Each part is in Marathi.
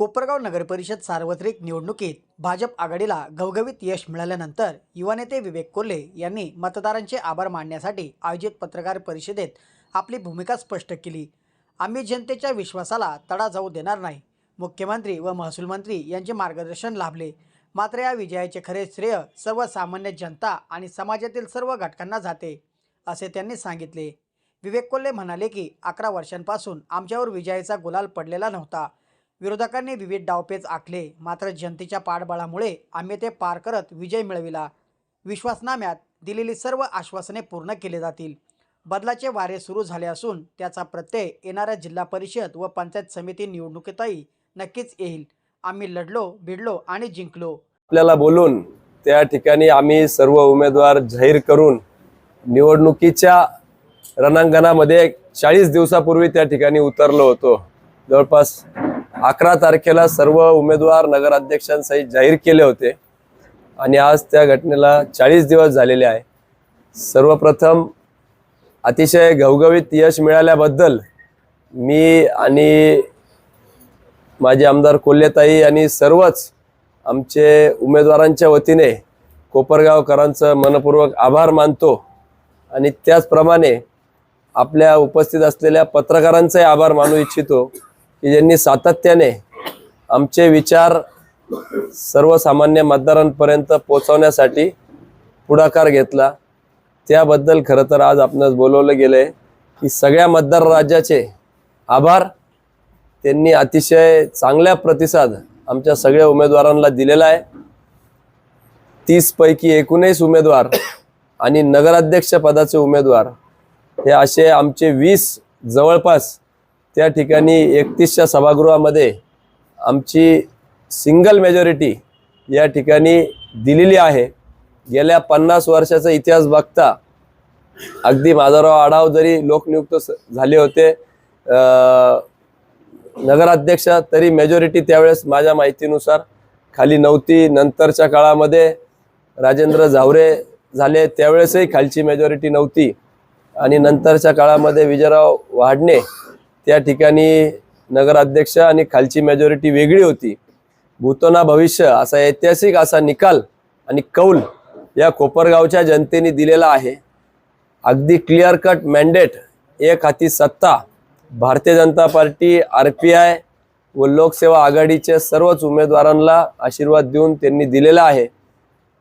कोपरगाव नगरपरिषद सार्वत्रिक निवडणुकीत भाजप आघाडीला घवघवीत यश मिळाल्यानंतर युवा नेते विवेक कोल्हे यांनी मतदारांचे आभार मानण्यासाठी आयोजित पत्रकार परिषदेत आपली भूमिका स्पष्ट केली. आम्ही जनतेच्या विश्वासाला तडा जाऊ देणार नाही. मुख्यमंत्री व महसूल मंत्री यांचे मार्गदर्शन लाभले. मात्र या विजयाचे खरे श्रेय सर्वसामान्य जनता आणि समाजातील सर्व घटकांना जाते असे त्यांनी सांगितले. विवेक कोल्हे म्हणाले की अकरा वर्षांपासून आमच्यावर विजयाचा गुलाल पडलेला नव्हता. विरोधकांनी विविध डावपेच आखले. मात्र जनतेच्या पाठबळामुळे आम्ही ते पार करत विजय मिळविला. विश्वासनाम्यात दिलेली सर्व आश्वासने पूर्ण केली जातील. बदलाचे वारे सुरू झाले असून त्याचा प्रत्यय येणाऱ्या जिल्हा परिषद व पंचायत समिती निवडणुकीतही नक्कीच येईल. आम्ही लढलो भिडलो आणि जिंकलो. आपल्याला बोलून त्या ठिकाणी आम्ही सर्व उमेदवार जाहीर करून निवडणुकीच्या रणांगणामध्ये चाळीस दिवसापूर्वी त्या ठिकाणी उतरलो होतो. जवळपास अकरा तारखेला सर्व उमेदवार नगराध्यक्षांसहित जाहीर केले होते. आणि आज त्या घटनेला चाळीस दिवस झालेले आहे. सर्वप्रथम अतिशय घवघवीत यश मिळाल्याबद्दल मी आणि माझे आमदार कोल्हेताई आणि सर्वच आमचे उमेदवारांच्या वतीने कोपरगावकरांचं मनपूर्वक आभार मानतो. आणि त्याचप्रमाणे आपल्या उपस्थित असलेल्या पत्रकारांचाही आभार मानू इच्छितो. की ज्यांनी सातत्याने आमचे विचार सर्वसामान्य मतदारांपर्यंत पोचवण्यासाठी पुढाकार घेतला त्याबद्दल खरं तर आज आपणास बोलवलं गेलं आहे की सगळ्या मतदार राज्याचे आभार. त्यांनी अतिशय चांगल्या प्रतिसाद आमच्या सगळ्या उमेदवारांना दिलेला आहे. तीसपैकी एकोणीस उमेदवार आणि नगराध्यक्ष पदाचे उमेदवार हे असे आमचे वीस जवळपास त्या ठिकाणी एकतीसच्या सभागृहामध्ये आमची सिंगल मेजॉरिटी या ठिकाणी दिलेली आहे. गेल्या पन्नास वर्षाचा इतिहास बघता अगदी माधवराव आढाव जरी लोकनियुक्त स- झाले होते नगराध्यक्ष तरी मेजॉरिटी त्यावेळेस माझ्या माहितीनुसार खाली नव्हती. नंतरच्या काळामध्ये राजेंद्र झावरे झाले त्यावेळेसही खालची मेजॉरिटी नव्हती. आणि नंतरच्या काळामध्ये विजयराव वाढणे त्या ठिकाणी नगराध्यक्ष आणि खालची मेजॉरिटी वेगळी होती. भूतोना भविष्य असा ऐतिहासिक असा निकाल आणि कौल या कोपरगावच्या जनतेने दिलेला आहे. अगदी क्लिअर कट मॅन्डेट एक हाती सत्ता Bharatiya Janata Party R P I व लोकसेवा आघाडीच्या सर्वच उमेदवारांना आशीर्वाद देऊन त्यांनी दिलेला आहे.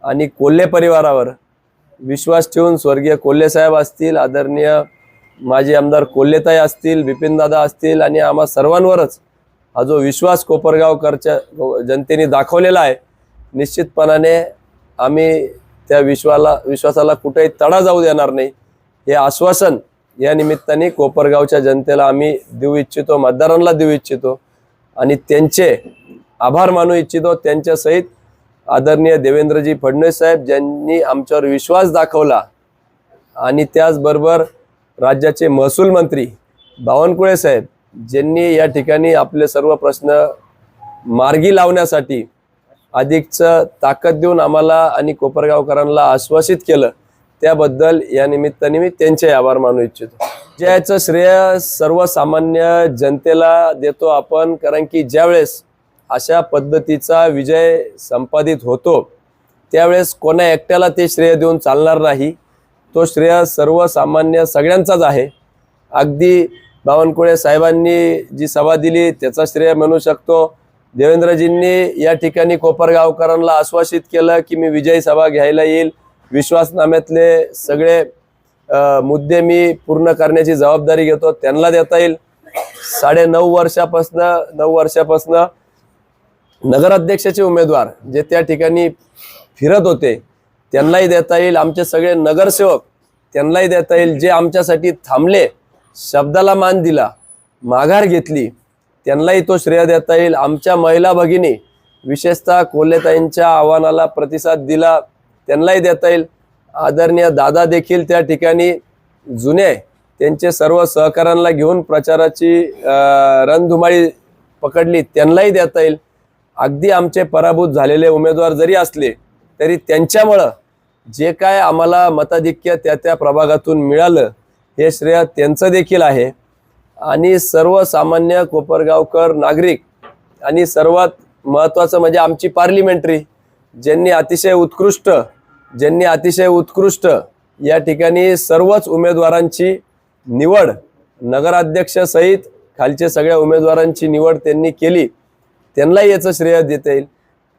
आणि कोल्हे परिवारावर विश्वास ठेवून स्वर्गीय कोल्हे साहेब असतील आदरणीय माजी आमदार कोल्हेताई असतील बिपिनदादा असतील आणि आम्हा सर्वांवरच हा जो विश्वास कोपरगावकरच्या जनतेने दाखवलेला आहे निश्चितपणाने आम्ही त्या विश्वाला विश्वासाला कुठेही तडा जाऊ देणार नाही. हे आश्वासन या निमित्ताने कोपरगावच्या जनतेला आम्ही देऊ इच्छितो मतदारांना देऊ इच्छितो आणि त्यांचे आभार मानू इच्छितो. त्यांच्यासहित आदरणीय देवेंद्रजी फडणवीस साहेब ज्यांनी आमच्यावर विश्वास दाखवला आणि त्याचबरोबर राज्याचे महसूल मंत्री बावनकुळे साहेब ज्यांनी या ठिकाणी आपले सर्व प्रश्न मार्गी लावण्यासाठी अधिकचं ताकद देऊन आम्हाला आणि कोपरगावकरांना आश्वासित केलं त्याबद्दल या निमित्ताने मी त्यांचे आभार मानू इच्छितो. ज्याचं श्रेय सर्वसामान्य जनतेला देतो आपण कारण की ज्यावेळेस अशा पद्धतीचा विजय संपादित होतो त्यावेळेस कोणा एकट्याला ते श्रेय देऊन चालणार नाही. तो श्रेय सर्वसामान्य सगळ्यांचाच आहे. अगदी बावनकुळे साहेबांनी जी सभा दिली त्याचा श्रेय म्हणू शकतो. देवेंद्रजींनी या ठिकाणी कोपरगावकरांना आश्वासित केलं की मी विजयी सभा घ्यायला येईल. विश्वासनाम्यातले सगळे मुद्दे मी पूर्ण करण्याची जबाबदारी घेतो. त्यांना देता येईल. साडे नऊ वर्षापासनं नऊ वर्षापासनं नगराध्यक्षाचे उमेदवार जे त्या ठिकाणी फिरत होते त्यांनाही देता येईल. आमचे सगळे नगरसेवक त्यांनाही देता येईल. जे आमच्यासाठी थांबले शब्दाला मान दिला माघार घेतली त्यांनाही तो श्रेय देता येईल. आमच्या महिला भगिनी विशेषतः कोल्हेताईंच्या आव्हानाला प्रतिसाद दिला त्यांनाही देता येईल. आदरणीय दादा देखील त्या ठिकाणी जुने त्यांचे सर्व सहकाऱ्यांना घेऊन प्रचाराची रणधुमाळी पकडली त्यांनाही देता येईल. अगदी आमचे पराभूत झालेले उमेदवार जरी असले तरी त्यांच्यामुळं जे काय आम्हाला मताधिक्य त्या त्या प्रभागातून मिळालं हे श्रेय त्यांचं देखील आहे. आणि सर्वसामान्य कोपरगावकर नागरिक आणि सर्वात महत्त्वाचं म्हणजे आमची पार्लिमेंटरी ज्यांनी अतिशय उत्कृष्ट ज्यांनी अतिशय उत्कृष्ट या ठिकाणी सर्वच उमेदवारांची निवड नगराध्यक्षसहित खालचे सगळ्या उमेदवारांची निवड त्यांनी केली. त्यांनाही याचं श्रेय देता येईल.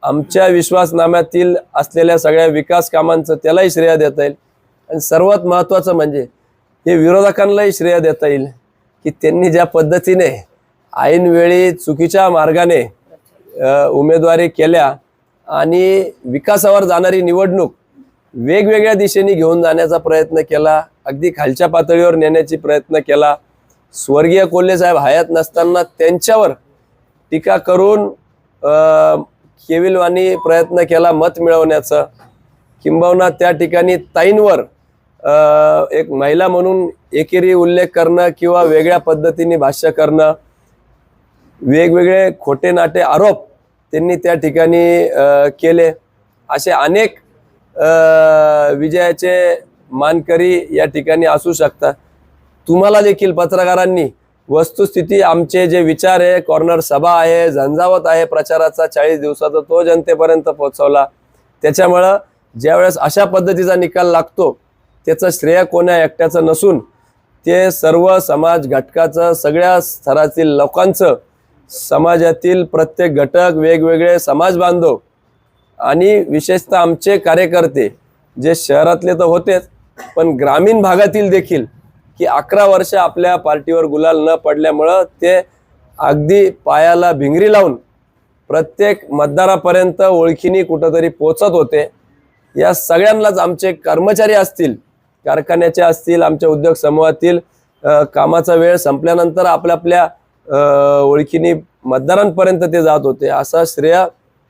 आमच्या विश्वासनाम्यातील असलेल्या सगळ्या विकास कामांचं त्यालाही श्रेय देता येईल. आणि सर्वात महत्त्वाचं म्हणजे हे विरोधकांनाही श्रेय देता येईल की त्यांनी ज्या पद्धतीने ऐनवेळी चुकीच्या मार्गाने उमेदवारी केल्या आणि विकासावर जाणारी निवडणूक वेगवेगळ्या दिशेने घेऊन जाण्याचा प्रयत्न केला अगदी खालच्या पातळीवर नेण्याची प्रयत्न केला. स्वर्गीय कोल्हे साहेब हयात नसताना त्यांच्यावर टीका करून केविलवानी प्रयत्न केला मत मिळवण्याचा. किंबहुना त्या ठिकाणी ताईंवर एक महिला म्हणून एकेरी उल्लेख करणं किंवा वेगळ्या पद्धतीने भाष्य करणं वेगवेगळे खोटे नाटे आरोप त्यांनी त्या ठिकाणी केले. असे अनेक विजयाचे मानकरी या ठिकाणी असू शकतात. तुम्हाला देखील पत्रकारांनी वस्तुस्थिती आमचे जे विचार आहे कॉर्नर सभा आहे झंझावत आहे प्रचाराचा चाळीस दिवसाचा तो जनतेपर्यंत पोहोचवला. त्याच्यामुळं ज्यावेळेस अशा पद्धतीचा निकाल लागतो त्याचं श्रेय कोण्या एकट्याचं नसून ते सर्व समाज घटकाचं सगळ्या स्तरातील लोकांचं समाजातील प्रत्येक घटक वेगवेगळे समाज बांधव आणि विशेषतः आमचे कार्यकर्ते जे शहरातले तर होतेच पण ग्रामीण भागातील देखील की अकरा वर्ष आपल्या पार्टीवर गुलाल न पडल्यामुळं ते अगदी पायाला भिंगरी लावून प्रत्येक मतदारापर्यंत ओळखीने कुठंतरी पोचत होते. या सगळ्यांनाच आमचे कर्मचारी असतील कारखान्याचे असतील आमच्या उद्योग समूहातील कामाचा वेळ संपल्यानंतर आपल्या आपल्या ओळखीने मतदारांपर्यंत ते जात होते. असा श्रेय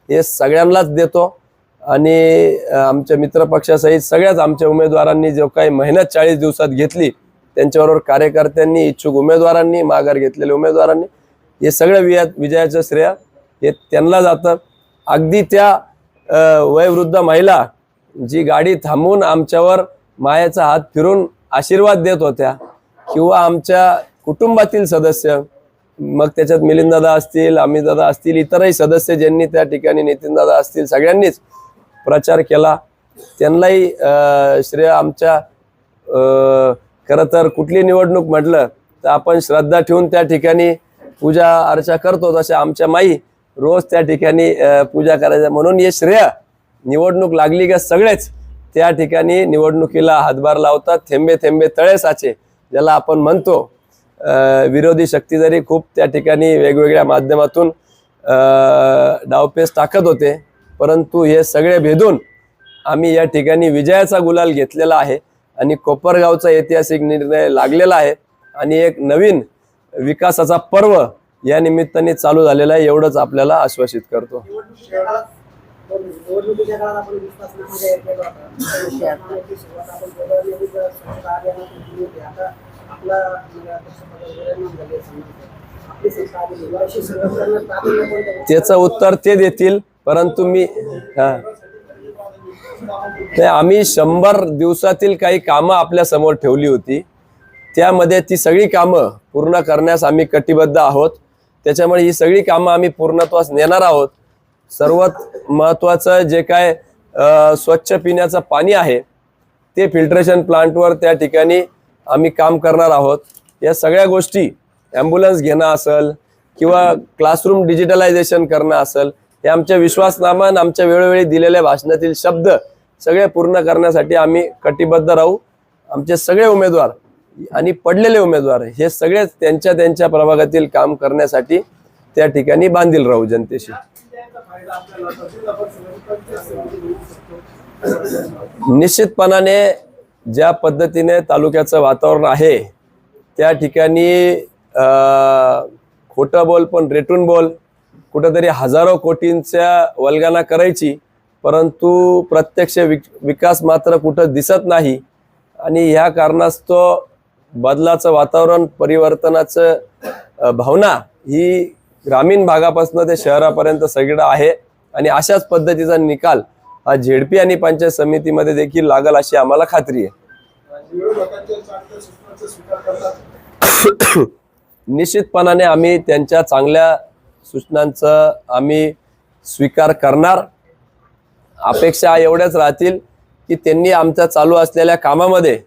हे सगळ्यांनाच देतो आणि आमच्या मित्रपक्षासहित सगळ्याच आमच्या उमेदवारांनी जो काही मेहनत चाळीस दिवसात घेतली त्यांच्याबरोबर कार्यकर्त्यांनी इच्छुक उमेदवारांनी माघार घेतलेल्या उमेदवारांनी हे सगळं विया विजयाचं श्रेय हे त्यांना जातं. अगदी त्या वयवृद्ध वयोवृद्ध महिला जी गाडी थांबवून आमच्यावर मायाचा हात फिरून आशीर्वाद देत होत्या किंवा आमच्या कुटुंबातील सदस्य मग त्याच्यात मिलिंददादा असतील अमितदादा असतील इतरही सदस्य ज्यांनी त्या ठिकाणी नितीनदादा असतील सगळ्यांनीच प्रचार केला. त्यांनाही श्रेय आमच्या खरं तर कुठली निवडणूक म्हटलं तर आपण श्रद्धा ठेवून त्या ठिकाणी पूजा अर्चा करतो तशा आमच्या माई रोज त्या ठिकाणी पूजा करायच्या. म्हणून हे श्रेय निवडणूक लागली का सगळेच त्या ठिकाणी निवडणुकीला हातभार लावतात थेंबे थेंबे तळे साचे ज्याला आपण म्हणतो. विरोधी शक्ती जरी खूप त्या ठिकाणी वेगवेगळ्या माध्यमातून डावपेस टाकत होते परंतु हे सगळे भेदून आम्ही या ठिकाणी विजयाचा गुलाल घेतलेला आहे. आणि कोपरगावचा ऐतिहासिक निर्णय लागलेला आहे. आणि एक नवीन विकासाचा पर्व या निमित्ताने चालू झालेला आहे एवढंच आपल्याला आश्वासित करतो. त्याचं उत्तर ते देतील परंतु मी हा. नाही, आम्ही शंभर दिवसातील काही कामं आपल्यासमोर ठेवली होती. त्यामध्ये ती सगळी कामं पूर्ण करण्यास आम्ही कटिबद्ध आहोत. त्याच्यामुळे ही सगळी कामं आम्ही पूर्णत्वास नेणार आहोत. सर्वात महत्त्वाचं जे काय स्वच्छ पिण्याचं पाणी आहे ते फिल्ट्रेशन प्लांटवर त्या ठिकाणी आम्ही काम करणार आहोत. या सगळ्या गोष्टी ॲम्ब्युलन्स घेणं असेल किंवा क्लासरूम डिजिटलायझेशन करणं असेल हे आमच्या विश्वासनामा आणि आमच्या वेळोवेळी दिलेल्या भाषणातील शब्द सगळे पूर्ण करण्यासाठी आम्ही कटिबद्ध राहू. आमचे सगळे उमेदवार आणि पडलेले उमेदवार हे सगळेच त्यांच्या त्यांच्या प्रभागातील काम करण्यासाठी त्या ठिकाणी बांधील राहू जनतेशी. निश्चितपणाने ज्या पद्धतीने तालुक्याचं वातावरण आहे त्या ठिकाणी खोटं बोल पण रेटून बोल कुठंतरी हजारो कोटींच्या वल्गाना करायची परंतु प्रत्यक्ष विक विकास मात्र कुठं दिसत नाही. आणि ह्या कारणास्तव बदलाचं वातावरण परिवर्तनाचं भावना ही ग्रामीण भागापासून ते शहरापर्यंत सगळं आहे. आणि अशाच पद्धतीचा निकाल हा झेडपी आणि पंचायत समितीमध्ये देखील लागल अशी आम्हाला खात्री आहे. निश्चितपणाने आम्ही त्यांच्या चांगल्या सूचनांचं आम्ही स्वीकार करणार. अपेक्षा एवढ्याच राहतील की त्यांनी आमच्या चालू असलेल्या कामामध्ये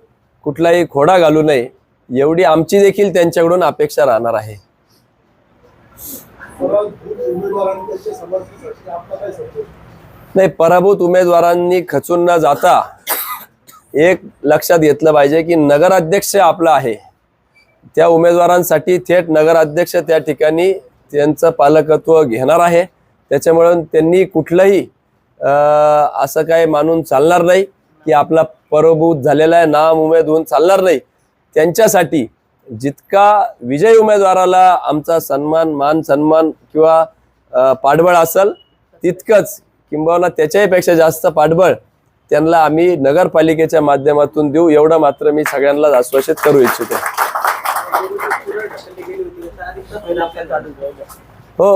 कुठलाही खोडा घालू नये एवढी आमची देखील त्यांच्याकडून अपेक्षा राहणार आहे. नाही पराभूत उमेदवारांनी खचून न जाता एक लक्षात घेतलं पाहिजे की नगराध्यक्ष आपला आहे. त्या उमेदवारांसाठी थेट नगराध्यक्ष त्या ठिकाणी त्यांचं पालकत्व घेणार आहे. त्याच्यामुळे त्यांनी कुठलंही अं, असं काय मानून चालणार नाही की आपला पराभूत झालेला आहे नाम उमेद होऊन चालणार नाही. त्यांच्यासाठी जितका विजय उमेदवाराला आमचा सन्मान मान सन्मान किंवा पाठबळ असेल तितकंच किंबहुना त्याच्याही पेक्षा जास्त पाठबळ त्यांना आम्ही नगरपालिकेच्या माध्यमातून देऊ. एवढं मात्र मी सगळ्यांना आश्वासित करू इच्छितो. हो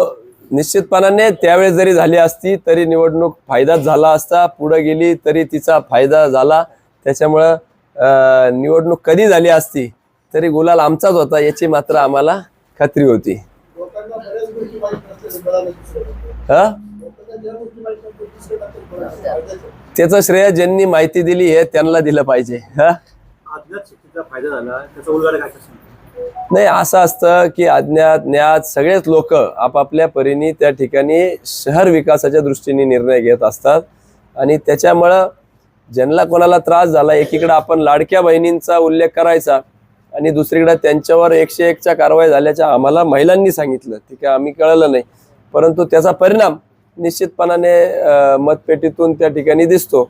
निश्चितपणाने त्यावेळेस जरी झाली असती तरी निवडणूक फायदाच झाला असता पुढे गेली तरी तिचा फायदा झाला. त्याच्यामुळं निवडणूक कधी झाली असती तरी गुलाल आमचाच होता याची मात्र आम्हाला खात्री होती. त्याचं श्रेय ज्यांनी माहिती दिली हे त्यांना दिलं पाहिजे. हा? फायदा झाला नाही असं असतं की अज्ञात ज्ञात सगळेच लोक आपापल्या परीने त्या ठिकाणी शहर विकासाच्या दृष्टीने निर्णय घेत असतात. आणि त्याच्यामुळं ज्यांना कोणाला त्रास झाला एकीकडे आपण लाडक्या बहिणींचा उल्लेख करायचा आणि दुसरीकडे त्यांच्यावर एकशे एकच्या कारवाई झाल्याच्या आम्हाला महिलांनी सांगितलं. ठीक आहे आम्ही कळलं नाही. परंतु त्याचा परिणाम निश्चितपणाने मतपेटीतून त्या ठिकाणी दिसतो.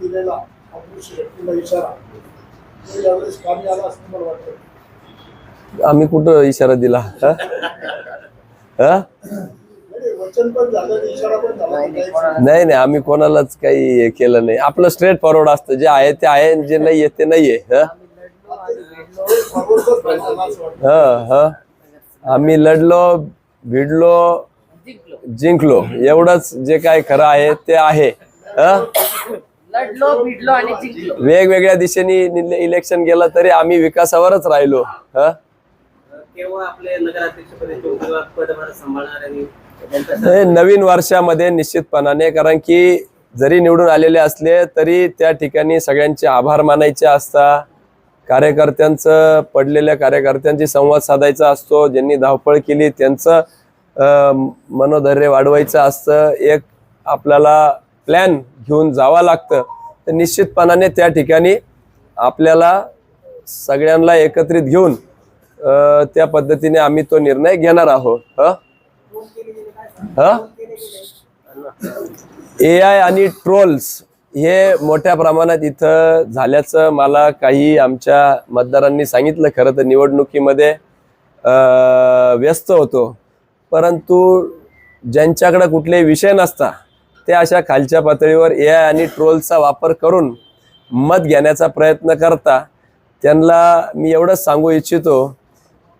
दिलेला यावेळेस कामी आला असं मला वाटतं आम्ही कुठं इशारा दिला हा? हा? नाही, वचन पण झालं आणि इशारा पण झाला पण काहीच नाही नाही आम्ही कोणालाच काही हे केलं नाही आपलं स्ट्रेट फॉरवर्ड असतं जे आहे ते आहे आणि जे नाही आहे ते हं? नाही. समोरचाच फायदा झाला असं वाटतं हं, हं. आम्ही लढलो भिडलो जिंकलो एवढंच जे काय खरं आहे ते आहे हं? लढलो भिडलो आणि जिंकलो वेगवेगळ्या दिशेने इलेक्शन गेलं तरी आम्ही विकासावरच राहिलो हं? केव्हा आपले नगराध्यक्षपदाचे उमेदवार पदभार सांभाळणार आणि त्यांचा हे नवीन वर्षामध्ये निश्चितपणाने कारण की जरी निवडून आलेले असले तरी त्या ठिकाणी सगळ्यांचे आभार मानायचे असतात कार्यकर्त्यांचं पडलेल्या कार्यकर्त्यांशी संवाद साधायचा असतो ज्यांनी धावपळ केली त्यांचं अं, मनोधैर्य वाढवायचं असतं एक आपल्याला प्लॅन घेऊन जावं लागतं. तर निश्चितपणाने त्या ठिकाणी आपल्याला सगळ्यांना एकत्रित घेऊन त्या पद्धतीने आम्ही तो निर्णय घेणार आहोत. ए आय आणि ट्रोल्स हे मोठ्या प्रमाणात इथं झाल्याचं मला काही आमच्या मतदारांनी सांगितलं. खरं तर निवडणुकीमध्ये व्यस्त होतो. परंतु ज्यांच्याकडे कुठलेही विषय नसता ते अशा खालच्या पातळीवर ए आय आणि ट्रोलचा वापर करून मत घेण्याचा प्रयत्न करता. त्यांना मी एवढंच सांगू इच्छितो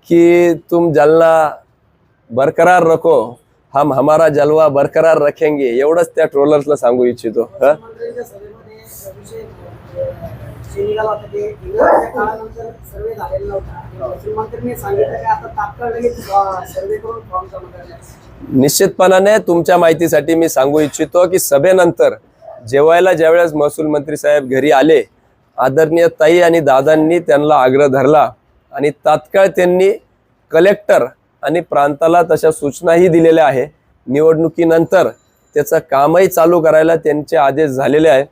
कि तुम जलना बरकरार रखो हम हमारा जलवा बरकरार रखेंगे एवढंच त्या ट्रोलर्सला सांगू इच्छितो. सर्वे निश्चितपणाने तुमच्या माहितीसाठी मी सांगू इच्छितो की सभेनंतर जेवायला ज्यावेळेस महसूल मंत्री साहेब घरी आले आदरणीय ताई आणि दादांनी त्यांना आग्रह धरला आणि तात्काळ त्यांनी कलेक्टर आणि प्रांताला तशा सूचनाही दिलेल्या आहे. निवडणुकीनंतर त्याचं कामही चालू करायला त्यांचे आदेश झालेले आहे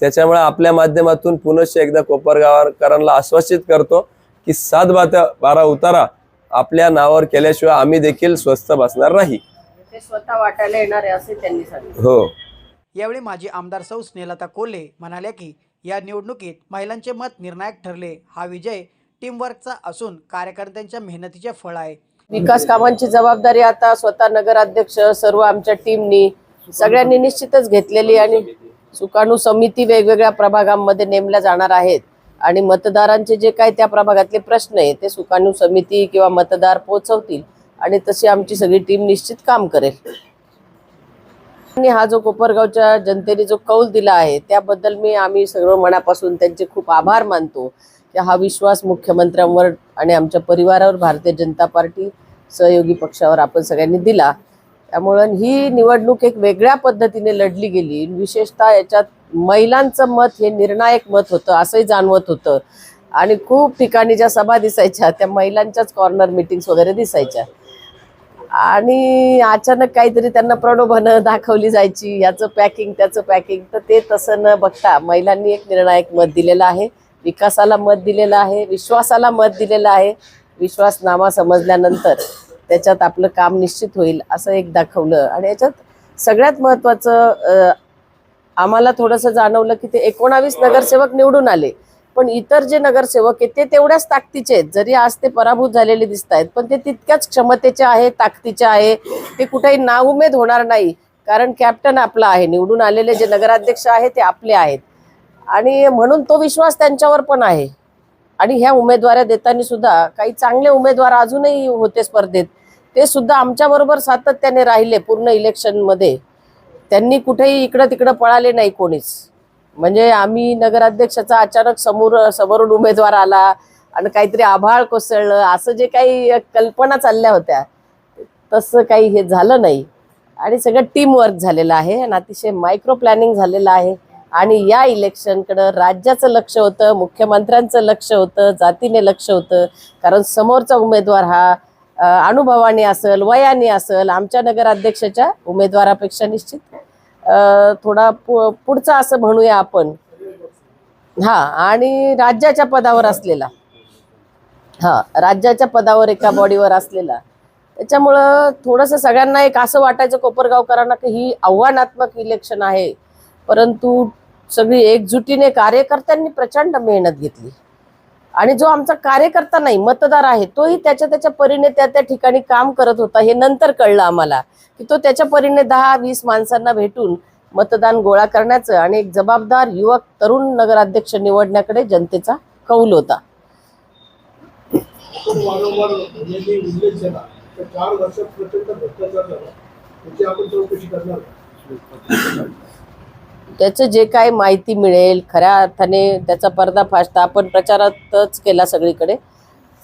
त्याच्यामुळे आपल्या माध्यमातून पुनश्च एकदा कोपरगावकरांना आश्वासित करतो की सात बात बारा उतारा आपल्या नावावर केल्याशिवाय आम्ही देखील स्वस्थ बसणार नाही. ते स्वतः वाटायला येणार आहे असे त्यांनी सांगितलं. हो. यावेळी माजी आमदार सौ स्नेहलता कोल्हे म्हणाल्या की या निवडणुकीत महिलांचे मत निर्णायक ठरले. हा विजय टीमवर्कचा असून कार्यकर्त्यांच्या मेहनतीचे फळ आहे. विकास कामांची जबाबदारी आता स्वतः नगराध्यक्ष सर्व आमच्या टीमनी सगळ्यांनी निश्चितच घेतलेली आणि सुकाणू समिती वेगवेगळ्या प्रभागांमध्ये नेमल्या जाणार आहेत. आणि मतदारांचे जे काय त्या प्रभागातले प्रश्न आहे ते सुकाणू समिती किंवा मतदार पोहोचवतील. आणि तशी आमची सगळी टीम निश्चित काम करेल. आणि हा जो कोपरगावच्या जनतेने जो कौल दिला आहे त्याबद्दल मी आम्ही सर्व मनापासून त्यांचे खूप आभार मानतो. की हा विश्वास मुख्यमंत्र्यांवर आणि आमच्या परिवारावर भारतीय जनता पार्टी सहयोगी पक्षावर आपण सगळ्यांनी दिला. त्यामुळं ही निवडणूक एक वेगळ्या पद्धतीने लढली गेली. विशेषतः याच्यात महिलांचं मत हे निर्णायक मत होतं असंही जाणवत होतं. आणि खूप ठिकाणी ज्या सभा दिसायच्या त्या महिलांच्याच कॉर्नर मिटिंग्स वगैरे दिसायच्या. आणि अचानक काहीतरी त्यांना प्रलोभनं दाखवली जायची. याचं पॅकिंग त्याचं पॅकिंग तर ते तसं न बघता महिलांनी एक निर्णायक मत दिलेलं आहे. विकासाला मत दिलेलं आहे. विश्वासाला मत दिलेलं आहे. विश्वासनामा समजल्यानंतर त्याच्यात आपलं काम निश्चित होईल असं एक दाखवलं. आणि याच्यात सगळ्यात महत्त्वाचं आम्हाला थोडंसं जाणवलं की ते एकोणावीस नगरसेवक निवडून आले. पण इतर जे नगरसेवक आहेत ते तेवढ्याच ताकदीचे आहेत. जरी आज ते पराभूत झालेले दिसत आहेत पण ते तितक्याच क्षमतेचे आहे ताकदीचे आहे. ते कुठेही नाउमेद होणार नाही कारण कॅप्टन आपला आहे. निवडून आलेले जे नगराध्यक्ष आहे ते आपले आहेत. आणि म्हणून तो विश्वास त्यांच्यावर पण आहे. आणि ह्या उमेदवाऱ्या देताना सुद्धा काही चांगले उमेदवार अजूनही होते स्पर्धेत. ते सुद्धा आमच्याबरोबर सातत्याने राहिले पूर्ण इलेक्शनमध्ये त्यांनी कुठेही इकडं तिकडं पळाले नाही कोणीच. म्हणजे आम्ही नगराध्यक्षाचा अचानक समोर समोरून उमेदवार आला आणि काहीतरी आभाळ कोसळलं असं जे काही कल्पना चालल्या होत्या तसं काही हे झालं नाही. आणि सगळं टीमवर्क झालेलं आहे आणि अतिशय मायक्रो प्लॅनिंग झालेलं आहे. आणि या इलेक्शनकडं राज्याचं लक्ष होतं मुख्यमंत्र्यांचं लक्ष होतं जातीने लक्ष होतं. कारण समोरचा उमेदवार हा अनुभवाने असेल वयाने असेल आमच्या नगराध्यक्षाच्या उमेदवारापेक्षा निश्चित थोडा पु पुढचा असं म्हणूया आपण. हा आणि राज्याच्या पदावर असलेला. हा राज्याच्या पदावर एका बॉडीवर असलेला. त्याच्यामुळं थोडंसं सगळ्यांना एक असं वाटायचं कोपरगावकरांना की ही आव्हानात्मक इलेक्शन आहे. परंतु सगळी एकजुटीने कार्यकर्त्यांनी प्रचंड मेहनत घेतली. आणि जो आमचा कार्यकर्ता नाही मतदार आहे तोही त्याच्या त्याच्या परीने त्या त्या ठिकाणी काम करत होता. हे नंतर कळलं आम्हाला की तो त्याच्या परीने दहा वीस माणसांना भेटून मतदान गोळा करण्याचं आणि एक जबाबदार युवक तरुण नगराध्यक्ष निवडण्याकडे जनतेचा कौल होता. त्याचं जे काय माहिती मिळेल खऱ्या अर्थाने त्याचा पर्दाफाश तर आपण प्रचारातच केला सगळीकडे.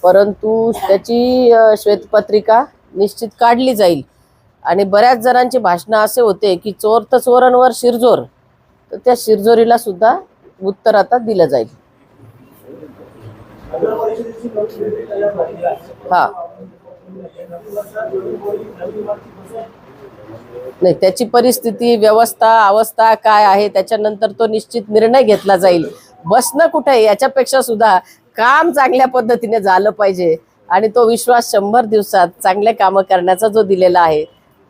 परंतु त्याची श्वेतपत्रिका निश्चित काढली जाईल. आणि बऱ्याच जणांची भाषणं असे होते की चोर तर चोरांवर शिरजोर. तर त्या शिरजोरीला सुद्धा उत्तर आता दिलं जाईल. हा. नाही त्याची परिस्थिती व्यवस्था अवस्था काय आहे त्याच्यानंतर तो निश्चित निर्णय घेतला जाईल. बसणं कुठे याच्यापेक्षा सुद्धा काम चांगल्या पद्धतीने झालं पाहिजे. आणि तो विश्वास शंभर दिवसात चांगले कामं करण्याचा जो दिलेला आहे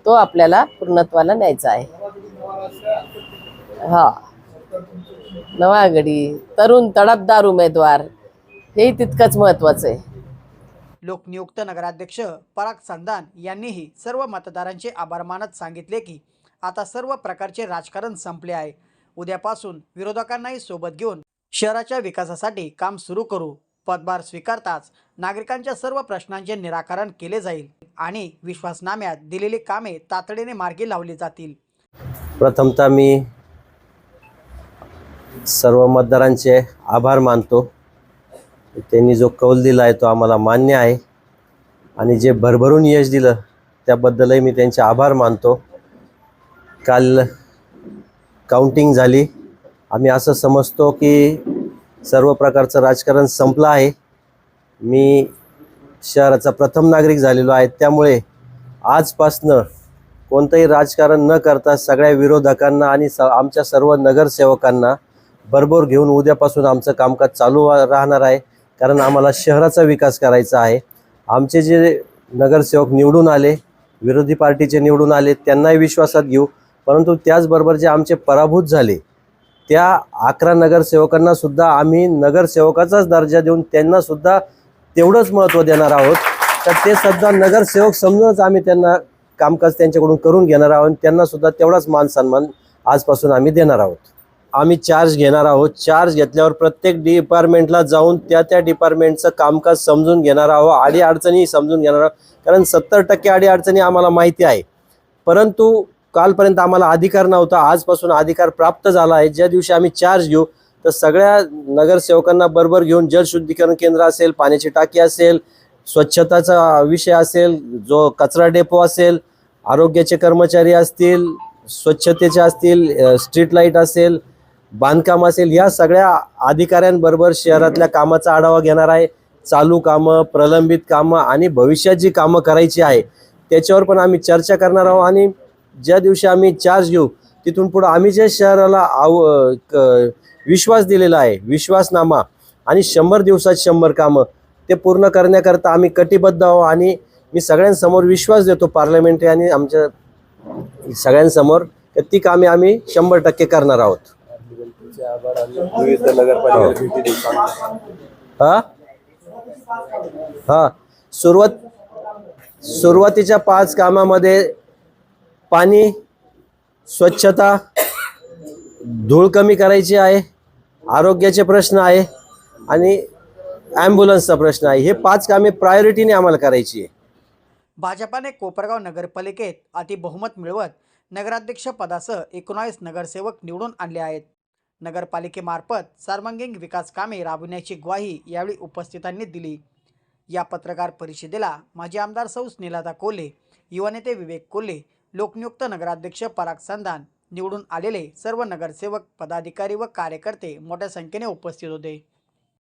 तो आपल्याला पूर्णत्वाला न्यायचा आहे. हा. नवागडी तरुण तडपदार उमेदवार हेही तितकंच महत्वाचं आहे. लोकनियुक्त नगराध्यक्ष पराग संधान यांनीही सर्व मतदारांचे आभार मानत सांगितले की आता सर्व प्रकारचे राजकारण संपले आहे. उद्यापासून विरोधकांनाही सोबत घेऊन शहराच्या विकासासाठी काम सुरू करू. पदभार स्वीकारताच नागरिकांच्या सर्व प्रश्नांचे निराकरण केले जाईल आणि विश्वासनाम्यात दिलेली कामे तातडीने मार्गी लावली जातील. प्रथमतः मी सर्व मतदारांचे आभार मानतो. त्यांनी जो कौल दिला आहे तो आम्हाला मान्य आहे. आणि जे भरभरून यश दिलं त्याबद्दलही मी त्यांचे आभार मानतो. काल काउंटिंग झाली. आम्ही असं समजतो की सर्व प्रकारचं राजकारण संपलं आहे. मी शहराचा प्रथम नागरिक झालेलो आहे. त्यामुळे आजपासनं कोणतंही राजकारण न करता सगळ्या विरोधकांना आणि स आमच्या सर्व नगरसेवकांना बरोबर घेऊन उद्यापासून आमचं कामकाज चालू राहणार आहे. कारण आम्हाला शहराचा विकास करायचा आहे. आमचे जे नगरसेवक निवडून आले विरोधी पार्टीचे निवडून आले त्यांनाही विश्वासात घेऊ. परंतु त्याचबरोबर जे आमचे पराभूत झाले त्या अकरा नगरसेवकांना सुद्धा आम्ही नगरसेवकाचाच दर्जा देऊन त्यांना सुद्धा तेवढंच महत्त्व देणार आहोत. तर ते सुद्धा नगरसेवक समजूनच आम्ही त्यांना कामकाज त्यांच्याकडून करून घेणार आहोत त्यांनासुद्धा त्यांना सुद्धा तेवढाच मान सन्मान आजपासून आम्ही देणार आहोत. आम्ही चार्ज घेणार आहोत. चार्ज घेतल्यावर प्रत्येक डिपार्टमेंटला जाऊन त्या त्या डिपार्टमेंटचं कामकाज समजून घेणार आहोत. आडी अडचणी समजून घेणार आहोत. कारण सत्तर टक्के आडी अडचणी आम्हाला माहिती आहे. परंतु कालपर्यंत आम्हाला अधिकार नव्हता. आजपासून अधिकार प्राप्त झाला आहे. ज्या दिवशी आम्ही चार्ज घेऊ तर सगळ्या नगरसेवकांना बरोबर घेऊन जलशुद्धीकरण केंद्र असेल पाण्याची टाकी असेल स्वच्छताचा विषय असेल जो कचरा डेपो असेल आरोग्याचे कर्मचारी असतील स्वच्छतेचे असतील स्ट्रीट लाइट असेल बांधकाम असेल या सगळ्या अधिकाऱ्यांबरोबर शहरातल्या कामाचा आढावा घेणार आहे. चालू कामं प्रलंबित कामं आणि भविष्यात जी कामं करायची आहे त्याच्यावर पण आम्ही चर्चा करणार आहोत आणि ज्या दिवशी आम्ही चार्ज घेऊ तिथून पुढं आम्ही जे शहराला आव विश्वास दिलेला आहे विश्वासनामा आणि शंभर दिवसात शंभर कामं ते पूर्ण करण्याकरता आम्ही कटिबद्ध आहोत आणि मी सगळ्यांसमोर विश्वास देतो पार्लमेंटरी आणि आमच्या सगळ्यांसमोर ती कामे आम्ही शंभर टक्के करणार आहोत. विविध नगरपालिकेला भेटी देऊ हा? हा. सुरुवात सुरुवातीच्या पाच कामामध्ये पाणी स्वच्छता धूळ कमी करायची आहे आरोग्याचे प्रश्न आहे आणि ॲम्ब्युलन्सचा प्रश्न आहे. हे पाच कामे प्रायोरिटीने आम्हाला करायची आहे. भाजपाने कोपरगाव नगरपालिकेत अति बहुमत मिळवत नगराध्यक्ष पदासह एकोणावीस नगरसेवक निवडून आणले आहेत. नगरपालिकेमार्फत सर्वांगीण विकास कामे राबविण्याची ग्वाही यावेळी उपस्थितांनी दिली. या पत्रकार परिषदेला माजी आमदार सौ. स्नेलाता कोल्हे युवा नेते विवेक कोल्हे लोकनियुक्त नगराध्यक्ष पराग संधान निवडून आलेले सर्व नगरसेवक पदाधिकारी व कार्यकर्ते मोठ्या संख्येने उपस्थित होते.